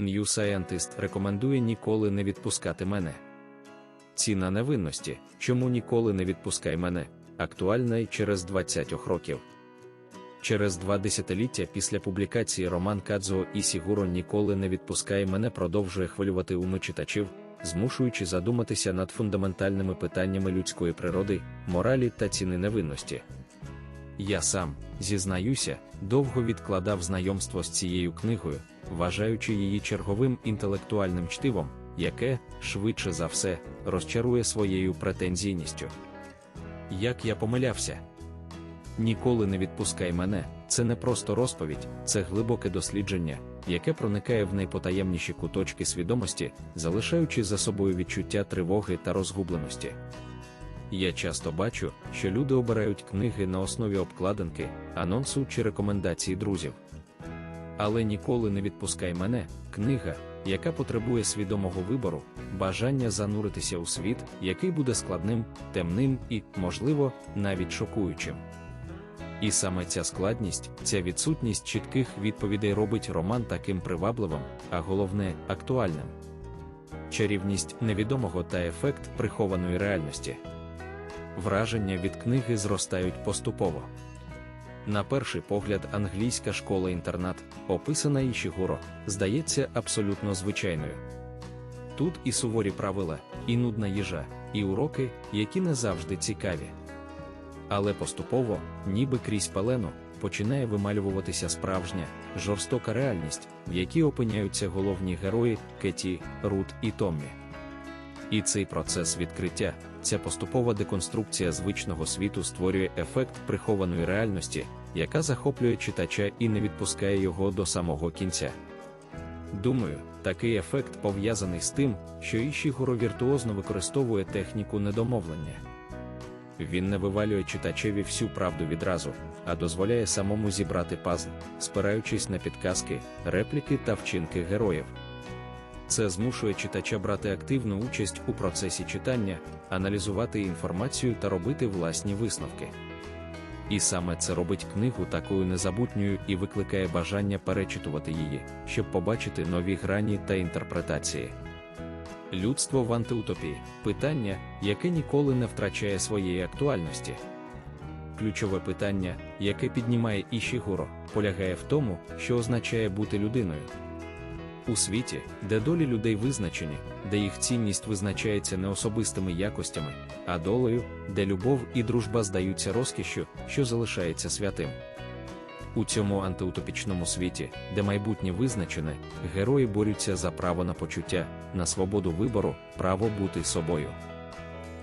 New Scientist рекомендує ніколи не відпускати мене. Ціна невинності, чому ніколи не відпускай мене, актуальна й через 20 років. Через два десятиліття після публікації Роман Кадзо і Сігуро ніколи не відпускає мене продовжує хвилювати уми читачів, змушуючи задуматися над фундаментальними питаннями людської природи, моралі та ціни невинності. Я сам, зізнаюся, довго відкладав знайомство з цією книгою, вважаючи її черговим інтелектуальним чтивом, яке, швидше за все, розчарує своєю претензійністю. Як я помилявся? Ніколи не відпускай мене, це не просто розповідь, це глибоке дослідження, яке проникає в найпотаємніші куточки свідомості, залишаючи за собою відчуття тривоги та розгубленості. Я часто бачу, що люди обирають книги на основі обкладинки, анонсу чи рекомендацій друзів. Але ніколи не відпускай мене, книга, яка потребує свідомого вибору, бажання зануритися у світ, який буде складним, темним і, можливо, навіть шокуючим. І саме ця складність, ця відсутність чітких відповідей робить роман таким привабливим, а головне актуальним. Чарівність невідомого та ефект прихованої реальності. Враження від книги зростають поступово. На перший погляд, англійська школа-інтернат, описана Ішігуро, здається абсолютно звичайною. Тут і суворі правила, і нудна їжа, і уроки, які не завжди цікаві. Але поступово, ніби крізь палену, починає вималюватися справжня, жорстока реальність, в якій опиняються головні герої Кеті, Рут і Томмі. І цей процес відкриття, ця поступова деконструкція звичного світу створює ефект прихованої реальності, яка захоплює читача і не відпускає його до самого кінця. Думаю, такий ефект пов'язаний з тим, що Ішігуро віртуозно використовує техніку недомовлення. Він не вивалює читачеві всю правду відразу, а дозволяє самому зібрати пазл, спираючись на підказки, репліки та вчинки героїв. Це змушує читача брати активну участь у процесі читання, аналізувати інформацію та робити власні висновки. І саме це робить книгу такою незабутньою і викликає бажання перечитувати її, щоб побачити нові грані та інтерпретації. Людство в антиутопії питання, яке ніколи не втрачає своєї актуальності. Ключове питання, яке піднімає Ішігуро, полягає в тому, що означає бути людиною. У світі, де долі людей визначені, де їх цінність визначається не особистими якостями, а долею, де любов і дружба здаються розкішю, що залишається святим. У цьому антиутопічному світі, де майбутнє визначене, герої борються за право на почуття, на свободу вибору, право бути собою.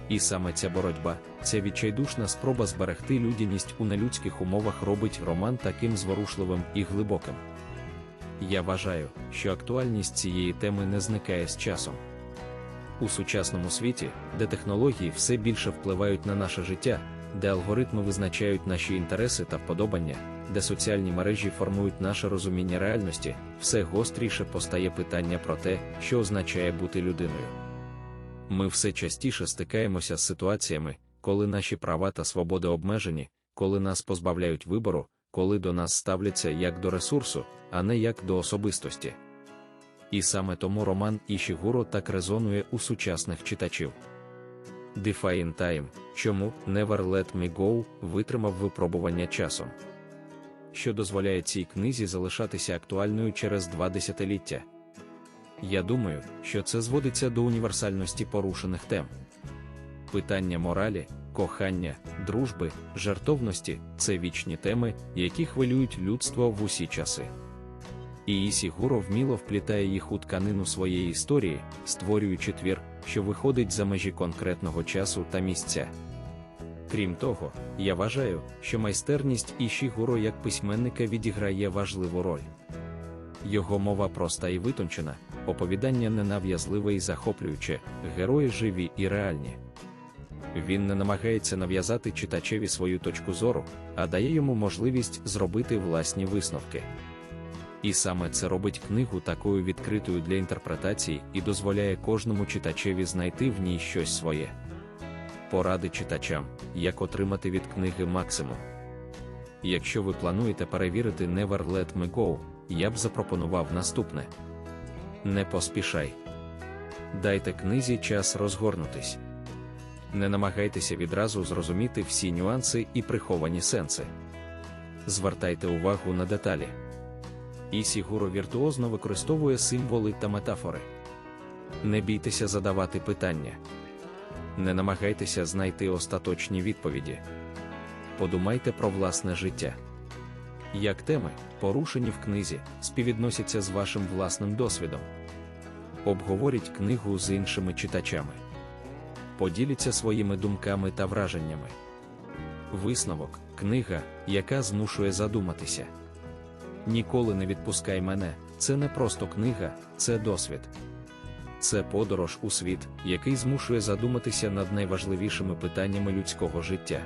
І саме ця боротьба, ця відчайдушна спроба зберегти людяність у нелюдських умовах робить роман таким зворушливим і глибоким. Я вважаю, що актуальність цієї теми не зникає з часом. У сучасному світі, де технології все більше впливають на наше життя, де алгоритми визначають наші інтереси та вподобання, де соціальні мережі формують наше розуміння реальності, все гостріше постає питання про те, що означає бути людиною. Ми все частіше стикаємося з ситуаціями, коли наші права та свободи обмежені, коли нас позбавляють вибору, коли до нас ставляться як до ресурсу, а не як до особистості. І саме тому роман Ішігуро так резонує у сучасних читачів. Defying Time, чому Never Let Me Go витримав випробування часом, що дозволяє цій книзі залишатися актуальною через два десятиліття. Я думаю, що це зводиться до універсальності порушених тем. Питання моралі, кохання, дружби, жертовності це вічні теми, які хвилюють людство в усі часи. І Ісігуро вміло вплітає їх у тканину своєї історії, створюючи твір, що виходить за межі конкретного часу та місця. Крім того, я вважаю, що майстерність Ішігуро як письменника відіграє важливу роль. Його мова проста і витончена, оповідання ненав'язливе і захоплююче, герої живі і реальні. Він не намагається нав'язати читачеві свою точку зору, а дає йому можливість зробити власні висновки. І саме це робить книгу такою відкритою для інтерпретації і дозволяє кожному читачеві знайти в ній щось своє. Поради читачам, як отримати від книги максимум. Якщо ви плануєте перевірити Never Let Me Go, я б запропонував наступне. Не поспішай. Дайте книзі час розгорнутись. Не намагайтеся відразу зрозуміти всі нюанси і приховані сенси. Звертайте увагу на деталі. Ісігуро віртуозно використовує символи та метафори. Не бійтеся задавати питання. Не намагайтеся знайти остаточні відповіді. Подумайте про власне життя. Як теми, порушені в книзі, співвідносяться з вашим власним досвідом. Обговоріть книгу з іншими читачами. Поділіться своїми думками та враженнями. Висновок книга, яка змушує задуматися. Ніколи не відпускай мене. Це не просто книга, це досвід. Це подорож у світ, який змушує задуматися над найважливішими питаннями людського життя.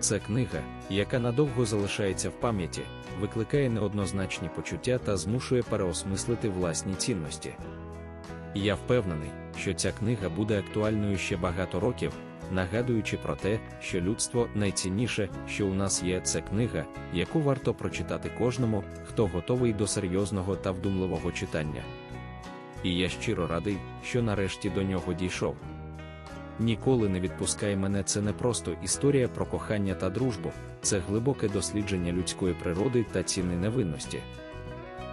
Це книга, яка надовго залишається в пам'яті, викликає неоднозначні почуття та змушує переосмислити власні цінності. Я впевнений, що ця книга буде актуальною ще багато років, нагадуючи про те, що людство найцінніше, що у нас є, це книга, яку варто прочитати кожному, хто готовий до серйозного та вдумливого читання. І я щиро радий, що нарешті до нього дійшов. Ніколи не відпускай мене це не просто історія про кохання та дружбу, це глибоке дослідження людської природи та ціни невинності.